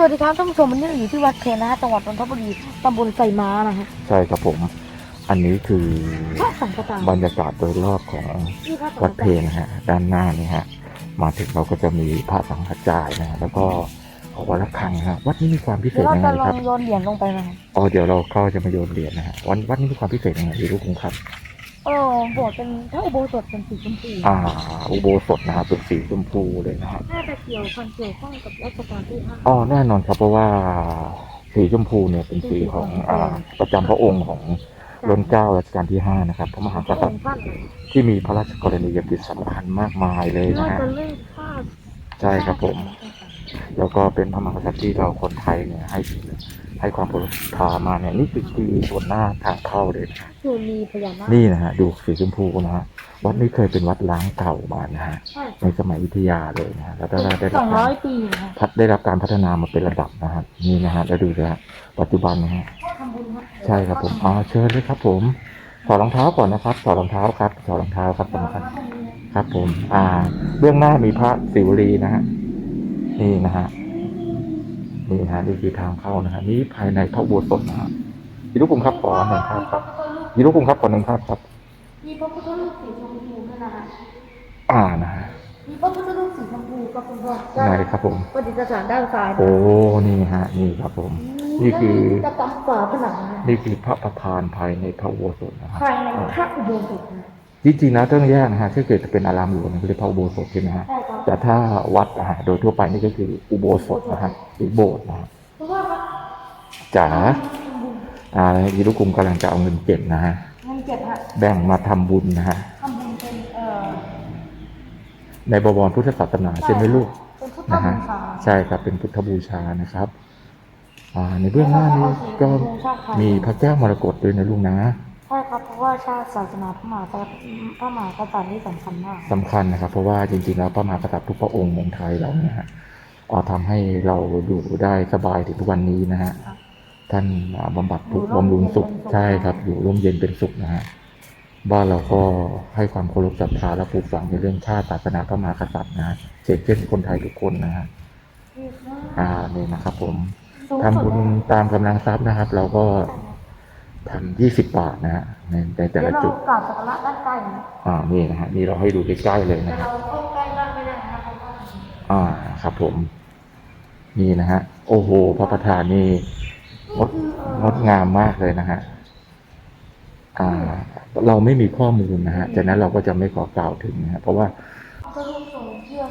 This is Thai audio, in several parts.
สวัสดีครับท่านผู้ชมวันนี้เราอยู่ที่วัดเพลนะฮะจังหวัดนนทบุรีตำบลไซม้านะฮะใช่ครับผม อันนี้คือพระสังฆทานบรรยากาศโดยรอบของที่พระสังฆวัดเพทานนะฮะด้านหน้านี่ฮะมาถึงเราก็จะมีพระสังฆจายนะฮะแล้วก็หอระฆังนะฮะวัดนี้มีความพิเศเดี๋ยษวเรายังไงจะลคอรับงโยนเหรียญลงไปนะฮะอ๋อเดี๋ยวเราก็จะมาโยนเหรียญนะฮะวันวัดนี้มีความพิเศษยังไงรู้คุณครับ เออโบสถ์เป็นถ้าอุโบสถเป็นสีชมพูอ่า อุโบสถนะครับเป็นสีชมพูเลยนะฮะน่าจะเกี่ยวพันเกี่ยวข้องกับรัชกาลที่ห้าอ๋อแน่นอนครับเพราะว่าสีชมพูเนี่ยเป็นสีของอ่าประจำพระองค์ของล้นเกล้ารัชกาลที่ห้านะครับพระมหากพระษัอตงริย์ค์ท่านที่มีพระราชกรณียกิจสำคัญมากมายเลยนะน่าฮะจะเล่นฆ่าใช่ครับผม แล้วก็เป็นพระมหากษัตริย์ที่เราคนไทยเนี่ยให้ ให้ความเคารพพามาเนี่ยนี่คือคือส่วนหน้าทางเข้าเลยนะคือมีพญานาคนี่นะฮะดูสีชมพูนะฮะวัดนี้เคยเป็นวัดล้างเก่ามานะฮะใช่ในสมัยอยุธยาเลยนะฮะแล้วก็ได้ได้สรัอบงการ้อรยปีนะฮะพัฒได้รับการพัฒนามาเป็นระดับนะฮะนี่นะฮะแล้วดูนะฮะปัจจุบันนะฮะ ทำบุญฮะใช่ครับผมอ๋อเชิญเลยครับผมถอดรองเท้าก่อนนะครับถอดรองเท้าครับถอดรองเท้าครับสำคัญครับผม อ่า เบื้องหน้ามีพระศิวลีนะฮะ นี่นะฮะ นี่นะฮะนี่คือทางเข้านะฮะนี่ภายในพระอุโบสถนะฮะยีรุกุมครับขอหนึ่งภาพครับยีรุกุมครับขอหนึ่งภาพครับ มีพระพุทธรูปสีชมพูด้วยนะฮะอ่านะฮะมีพระพุทธรูปสีชมพูกับคุณพ่อไหนครับผมประดิษฐานด้านซ้ายโอ้นี่ฮะนี่ครับผม นี่คือจะกำฝาผนังนะนี่คือพระประธานภายในพระอุโบสถนะครับภายในพระอุโบสถนะ จริงๆนะต้องแยกนะฮะถ้าเกิดจะเป็นอารามหลวงมันก็เรียกพระอุโบสถใช่ไหมฮะใช่ครับแต่ถ้าวัดนะฮะโดยทั่วไปนี่ก็คืออุโบสถนะฮะหรือโบสถ์นะฮะเพราะว่าจ๋าอ่ายีรุกุมกำลังจะเอาเงินเก็บนะฮะเงินเก็บฮะแบ่งมาทำบุญนะฮะทำบุญเป็นเอ่อในบวรพุทธศาสนาใช่ไหมลูกเป็นพุทธนะบูฮะชาใช่ครับเป็นพุทธบูชานะครับอ่าในเบื้องหน้านี้ก็มีพระแก้วมรกตด้วยนะลูกนะ ใช่ครับเพราะว่าชาติศาสนาพระมหากษัตริย์พระมหากษัตริย์นี่สำคัญมาก สำคัญนะครับ เพราะว่าจริงๆแล้วพระมหากษัตริย์ทุกพระองค์ของไทยเราเนี่ยฮะเอ่อทำให้เราอยู่ได้สบายถึงทุกวันนี้นะฮะครับท่านอ่าบำบัดทุกข์บำรุงสุขใช่ครับ อยู่ร่มเย็นเป็นสุขนะฮะบ้านเราก็ให้ความเคารพศรัทธาและปลูกฝังในเรื่องชาติศาสนาพระมหากษัตริย์นะฮะเช่นเช่นคนไทยทุกคนนะฮะอ่านี่นะครับ ผมทำบุญตามกำลังทรัพย์นะครับ เราก็ ทำยี่สิบบาทนะฮะในในแต่เดี๋ยวเราละจุดกราบสักการะด้านใกล้นะอ่านี่นะฮะนี่เราให้ดูใกล้ๆเลยแต่นะฮะเราเข้าใกล้มากไม่ได้นะครับเพราะว่าอ่าครับผม นี่นะฮะ โอ้โห พระประธานนี่งดงดงามมากเลยนะฮะอ่า เราไม่มีข้อมูลนะฮะจากนั้นเราก็จะไม่ขอกล่าวถึงนะฮะเพราะว่าก็รูปทรงเยี่ยม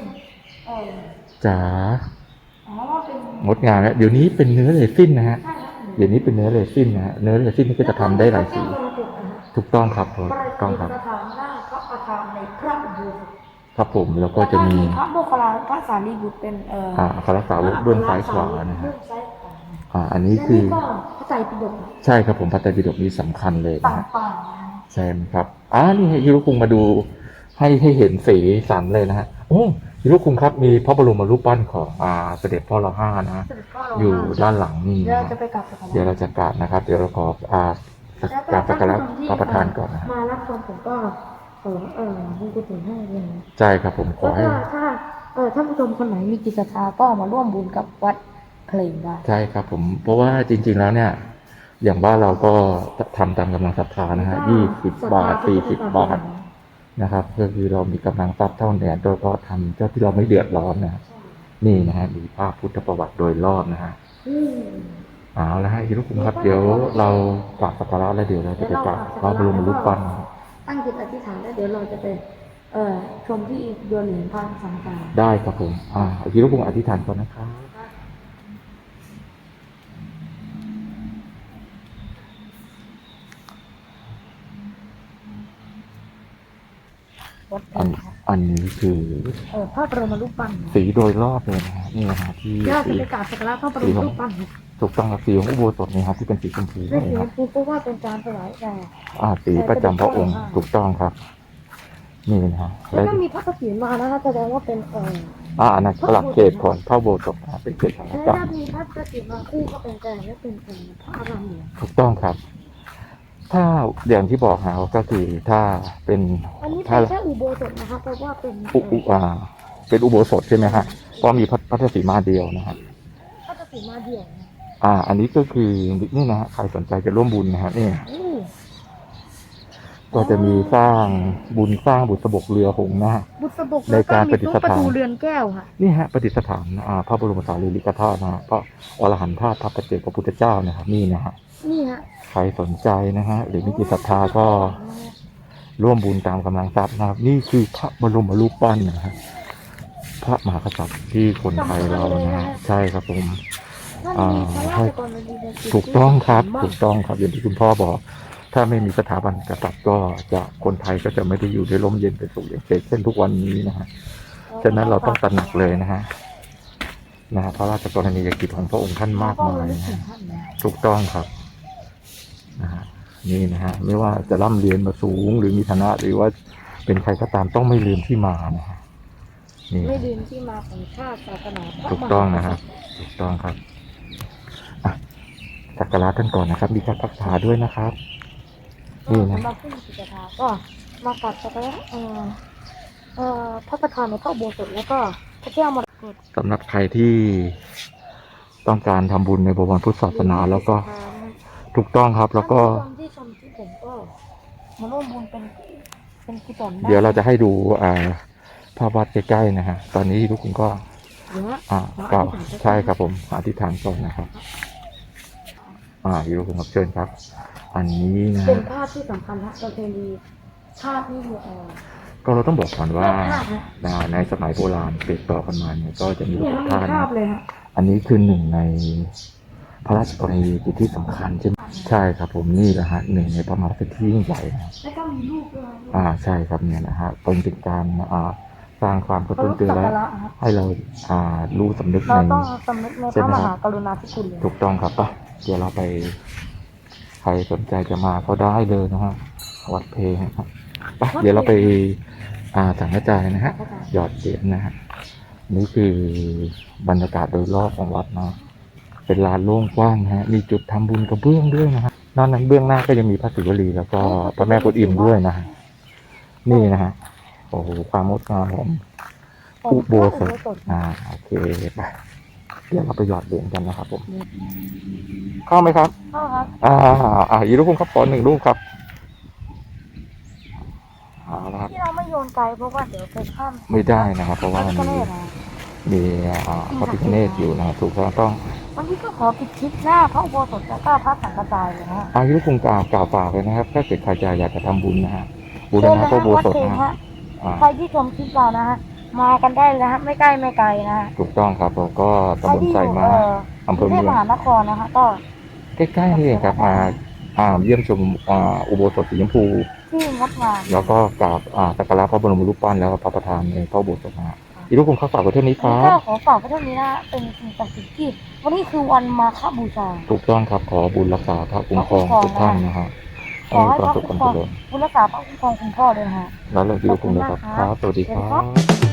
เออจ๋าอ๋อว่าเป็นงดงามแล้วเดี๋ยวนี้เป็นเนื้อเรซินนะฮะ ใช่ครับ เดี๋ยวนี้เป็นเนื้อเรซินนะฮะเนื้อเรซินนี่ก็จะทำได้หลายสีพระแก้วมรกตนะฮะถูกต้องครับถูกประต้องดิษครับฐานหน้าพระประธานในพระอุโบสถครับผมแล้วก็จะมีพระโมคคัลลาพระสารีบุตรเป็นเอ่ออ่าคารักษาวกเบื้องซ้ายขวานะฮะเบื้องซ้ายขวาอ่าอันนี้และคือนี่ก็พระไตรปิฎกใช่ครับผมพระไตรปิฎกนี้สำคัญเลยต่านะฮะงๆนะฮะใช่ไหมครับอ่านี่ฮิโรคุงมาดูให้ให้เห็นสีสันเลยนะฮะโอ้ ฮิโรคุงครับมีพระบรมรูปปั้นของอ่าเสด็จพ่อเราห้านะฮะเสด็จพ่อเราอยู่ด้านหลังนี่เดี๋ยวนะเราจะฮะไปกราบสักการะเดี๋ยวเราจะกราบนะครับ เดี๋ยวเราขออ่าสักกราบสักการะพระประธานก่อนนะฮะมารับชมผมก็ขอเอ่อบุญกุศลให้เลยนะใช่ครับผมขอแล้วให้ ก็ถ้าเออท่านผู้ชมคนไหนมีจิตศรัทธาก็มาร่วมบุญกับวัดเพลงได้ใช่ครับผมเพราะว่าจริงๆแล้วเนี่ย อย่างบ้านเราก็ทำตามกำลังศรัทธานะฮะยี่สิบบาทสี่สิบบาท นะครับ ก็คือเรามีกำลังทรัพย์เท่านี้โดยก็ทำเจ้าที่เราไม่เดือดร้อนนะฮะนี่นะฮะมีภาพพุทธประวัติโดยรอบนะฮะอืมเอาละฮะฮิรุคุงครับเดี๋ยวเรากราบสักการะแล้วเดี๋ยวเราจะไปกราบพระบรมรูปปั้นนะครับตั้งจิตอธิษฐานแล้วเดี๋ยวเราจะไปเอ่อชมที่โยนเหรียญพระสังฆทานได้ครับผมอ่าฮิรุคุงอธิษฐานก่อนนะครับ วัดเพลอันงครับอันนี้คือเออพระบรมรูปปั้นสีโดยรอบเลยนะฮะนี่นะฮะที่เดี๋ยวเราสีจะไปกราบสักการะพระบรมรูปปั้นครับถูกต้องครับสีของอุโบสถนี่ครับที่เป็นสีชมพูเรื่องนี่นี้ครับครูก็ว่าเป็นการถวายแด่อ่าสีประจำพระองค์ถูกต้องครับ นี่นะฮะแล้แล้ววก็มีพระกฐินมานะคะแสดงว่าเป็นเอออ่าอันนั้นหลักเขตของพระอุโบสถนะเป็นเขตของแล้วกรรถ้ามมีพระกฐินมาคู่ก็เป็นแต่และเป็นเออพระอารามหลวงถูกต้องครับ ถ้าอย่างที่บอกฮะก็คือถ้าเป็นอันนี้เป็ถ้านแค่อุโบสถนะคะเพราะว่าเป็นอุอุอ่าเป็นอุโบสถใช่ไหมฮะเพราะมีพระพระสีมาเดียวนะฮะพระกสีมาเดี่ยวนะอ่า อันนี้ก็คือนี่นะฮะใครสนใจจะร่วมบุญนะฮะนี่อู้ก็จะมีสร้างบุญสร้างบุษบกเรือหงส์นะฮะบุษบกในการแล้วมีตู้ปฏิสถานประตูเรือนแก้วค่ะนี่ฮะประดิษฐานอ่าพระบรมสารีริกธาตุนะฮะพระอรหันตธาตุพระปัจเจกพระพุทธเจ้านะครับนี่นะฮะ นี่ฮะใครสนใจนะฮะหรือมีจิตศรัทธาก็ร่วมบุญตามกำลังทรัพย์นะครับ นี่คือพระบรมรูปปั้นนะฮะพระมหากษัตริย์ที่คนไทยเรานะฮะใช่ครับผมท่านมีพระราชกรณียกิจถูกต้องครับมากถูกต้องครับอย่างที่คุณพ่อบอก ถ้าไม่มีสถาบันกษัตริย์ก็จะคนไทยก็จะไม่ได้อยู่ในร่มเย็นเป็นสุขอย่างเช่นทุกวันนี้นะฮะฉะนั้นเราต้องตระหนักเลยนะฮะนะฮะพระราชกรณียกิจของพระองค์ท่านมากมายนะฮะถูกต้องครับ นะฮะนี่นะฮะไม่ว่าจะร่ำเรียนมาสูงหรือมีฐานะหรือว่าเป็นใครก็ตามต้องไม่ลืมที่มานะฮะนี่ไม่ลืมที่มาของชาติศาสนาพระถูกต้องนะครับถูกต้องครับอะสักการะท่านก่อนนะครับ มีการพักษาด้วยนะครับนี่นะสำหรับผู้มีจิตศรัทธาก็มากราบสักการะเอ่อเอ่อพระประธานในพระอุโบสถแล้วก็พระแก้วมรกตสำหรับใครที่ต้องการทำบุญในบวรพุทธศาสนาแล้วก็ ถูกต้องครับแล้วก็ ท่านผู้ชมที่ชมที่ผมก็มาร่วมบุญเป็นเป็นกุศลไเดี๋ยวเราจะให้ดูอ่าภาพวาดใกล้ๆนะฮะตอนนี้ทุกคนก็เดี๋ยวนะอ่ากล่าวใช่ครับผมอธิษฐานก่อนนะครับ อ่าอยู่คุณครับเชิญครับ อันนี้นะเป็นฮะภาพที่สำคัญนะประเพณีภาพนี่คือเอ่อก็เราต้องบอกก่อนว่าภาพนะอ่าในสมัยโบราณติดต่อกันมาเนี่ยก็จะมีเนี่ยหลักมีฐานภาพเลยฮะอันนี้คือหนึ่งใน พระราชกรณียกิจที่สำคัญใช่ไหมใช่ครับผมนี่แหละฮะหนึ่งในพระมหากษัตริย์ที่ยิ่งใหญ่นะแล้วก็มีรูปด้วยนะอ่าใช่ครับเนี่ยนะฮะเป็นเป็นการอ่าสร้างความกระเขาตุ้นรูปเตือนสักและการะครับให้เราอ่ารู้สำนึกเราใน ต้องสำนึกในใช่พระไหมมครับหากรุณาธิคุณเลยถูกต้องครับปะเดี๋ยวเราไป ใครสนใจจะมาก็ได้เลยนะฮะวัดเพลงครับไปเดี๋ยวเราไปอ่าสังฆจายนะฮะ หยอดเหรียญนะฮะนี่คือบรรยากาศโดยรอบของวัดนะ เป็นลานโล่งกว้างนะฮะ มีจุดทำบุญกระเบื้องด้วยนะฮะนอกนั้นเบื้องหน้าก็ยังมีพระศิวลีแล้วก็พระแม่กุฎอิ่มด้วยนะฮะนี่นะฮะโอ้โหความงดงามของอุโบสถอ่าโอเคไปเดี๋ยวเราไปหยอดเหรียญกันนะครับ ผมเข้าไหมครับเข้าครับอ่าอ่าอีกรูปครับขอหนึ่งรูปครับเอาละครับที่เราไม่โยนไกลเพราะว่าเดี๋ยวไปข้ามไม่ได้นะครับ เพราะว่าพระมันพิฆ มีเนศนะมีอ่าพระพิฆเนศอยู่นะถูกต้องต้องวันนี้ก็ขอปิดคลิปหน้าพระอุโบสถแล้วก็พระสังฆจายเลยนะฮะอายุคงกล่าวกล่าวฝากเลยนะครับ ถ้าเกิดใครจะอยากจะทำบุญนะฮะบุญเชิญนะนะพระฮะโบวัดสถเพลงนะฮะอ่าใครที่ชมคลิปเรานะฮะมากันได้เลยนะฮะไม่ใกล้ไม่ไกลนะฮะถูกต้องครับแล้วก็ใครตำบลที่อไซยู่มาเอ่ออำเภกรุองเทเมืพองมหานครนะฮะก็ใกล้ๆนี่เองครับมาอ่าเยี่ยมชมอ่าอุโบสถสีชมพูที่งดงามแล้วก็กราบอ่าสักการะพระบรมรูปปั้นแล้วก็พระประธานในพระอุโบสถนะ ฮะอีกรูปคงข้าฝากไว้เท่านี้ควันรันี้ก็บขอฝากไว้เท่านี้นะฮะเป็นสิ่งศักดิ์สิทธิ์ที่วันนี้คือวันมาฆบูชา ถูกต้องครับขอบุญรักษาพระคุ้มครองทุกท่านนะฮะขอให้ความพระสุขคคุ้วามมครองเจริญบุญรักษาพระคุ้มครองคุณพ่อด้วยนะฮะ แล้วเราอยู่กับคุณนะครับ ครับ สวัสดีครับ